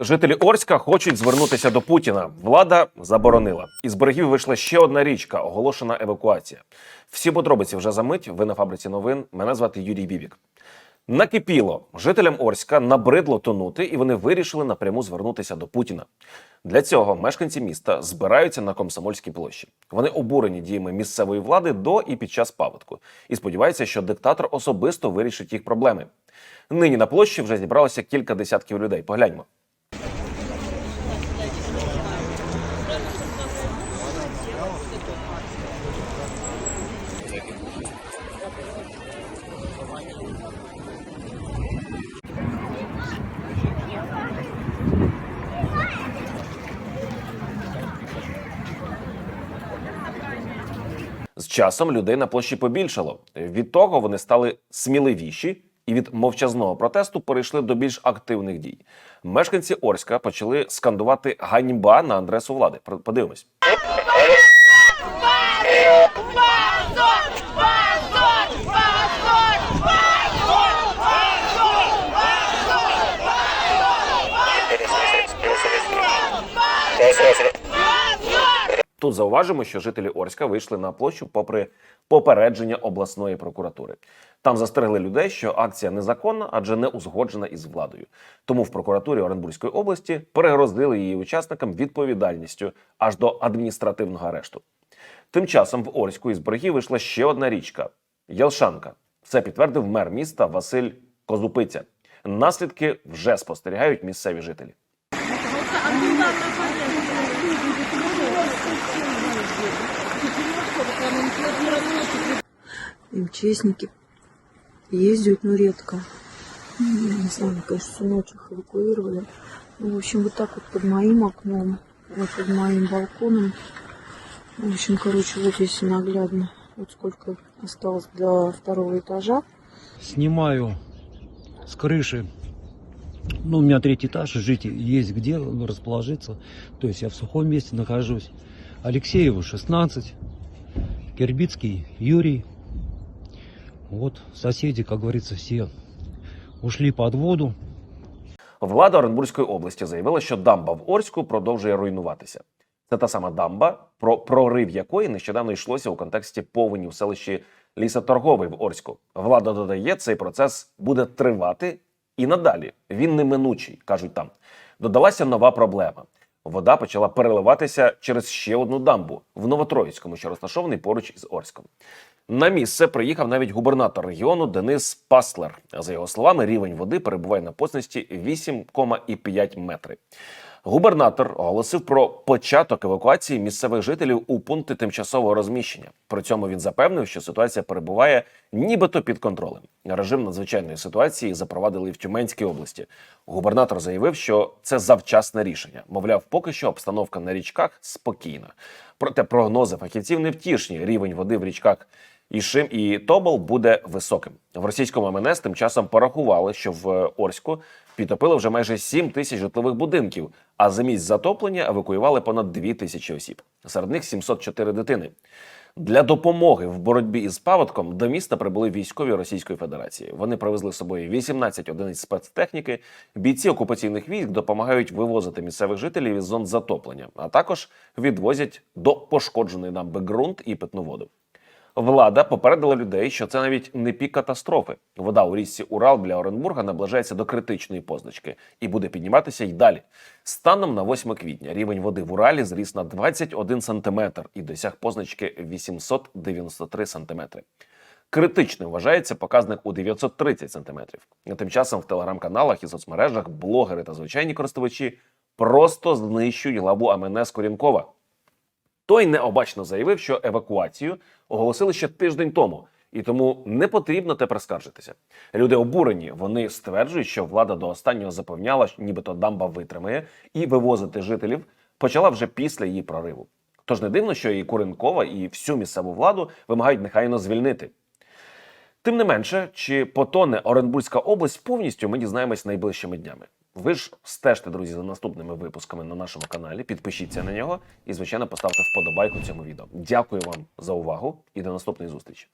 Жителі Орська хочуть звернутися до Путіна. Влада заборонила. Із берегів вийшла ще одна річка, оголошена евакуація. Всі подробиці вже за мить. Ви на фабриці новин. Мене звати Юрій Бібік. Накипіло жителям Орська набридло тонути, і вони вирішили напряму звернутися до Путіна. Для цього мешканці міста збираються на комсомольській площі. Вони обурені діями місцевої влади до і під час паводку, і сподіваються, що диктатор особисто вирішить їх проблеми. Нині на площі вже зібралося кілька десятків людей. Погляньмо. З часом людей на площі побільшало. Від того вони стали сміливіші і від мовчазного протесту перейшли до більш активних дій. Мешканці Орська почали скандувати ганьба на адресу влади. Подивимось. Тут зауважимо, що жителі Орська вийшли на площу попри попередження обласної прокуратури. Там застерегли людей, що акція незаконна, адже не узгоджена із владою. Тому в прокуратурі Оренбурзької області перегрозили її учасникам відповідальністю аж до адміністративного арешту. Тим часом в Орську із берегів вийшла ще одна річка Ялшанка. Це підтвердив мер міста Василь Козупиця. Наслідки вже спостерігають місцеві жителі. МЧСники ездят, но редко. Ну, Я не знаю, конечно, всю их эвакуировали. Ну, в общем, вот так вот под моим окном, вот под моим балконом. В общем, короче, вот здесь наглядно. Вот сколько осталось до второго этажа. снимаю с крыши. Ну, у меня третий этаж, и жить есть где расположиться. То есть я в сухом месте нахожусь. Алексееву 16, Кирбицкий Юрий. Вот соседи, как говорится, все ушли под воду. Влада Оренбурзької області заявила, що дамба в Орську продовжує руйнуватися. Це та сама дамба, про прорив якої нещодавно йшлося у контексті повені в селищі Лісоторговий в Орську. Влада додає, цей процес буде тривати і надалі. Він неминучий, кажуть там. Додалася нова проблема. Вода почала переливатися через ще одну дамбу в Новотроїцькому, що розташований поруч із Орськом. На місце приїхав навіть губернатор регіону Денис Паслер. За його словами, рівень води перебуває на посності 8,5 метри. Губернатор оголосив про початок евакуації місцевих жителів у пункти тимчасового розміщення. При цьому він запевнив, що ситуація перебуває нібито під контролем. Режим надзвичайної ситуації запровадили в Тюменській області. Губернатор заявив, що це завчасне рішення. Мовляв, поки що обстановка на річках спокійна. Проте прогнози фахівців не втішні. Рівень води в річках Ішим і Тобол буде високим. В російському МНС тим часом порахували, що в Орську підтопили вже майже 7 тисяч житлових будинків, а за місць затоплення евакуювали понад 2 тисячі осіб. Серед них 704 дитини. Для допомоги в боротьбі із паводком до міста прибули військові Російської Федерації. Вони привезли з собою 18 одиниць спецтехніки. Бійці окупаційних військ допомагають вивозити місцевих жителів із зон затоплення, а також відвозять до пошкодженої дамби ґрунт і питну воду. Влада попередила людей, що це навіть не пік катастрофи. Вода у річці Урал біля Оренбурга наближається до критичної позначки і буде підніматися й далі. Станом на 8 квітня рівень води в Уралі зріс на 21 сантиметр і досяг позначки 893 сантиметри. Критичним вважається показник у 930 сантиметрів. Тим часом в телеграм-каналах і соцмережах блогери та звичайні користувачі просто знищують главу МНС Корінкова. Той необачно заявив, що евакуацію оголосили ще тиждень тому, і тому не потрібно тепер скаржитися. Люди обурені. Вони стверджують, що влада до останнього запевняла, що нібито дамба витримає, і вивозити жителів почала вже після її прориву. Тож не дивно, що і Куренкова, і всю місцеву владу вимагають нехайно звільнити. Тим не менше, чи потоне Оренбурзька область повністю ми дізнаємось найближчими днями. Ви ж стежте, друзі, за наступними випусками на нашому каналі. Підпишіться на нього і, звичайно, поставте вподобайку цьому відео. Дякую вам за увагу і до наступної зустрічі.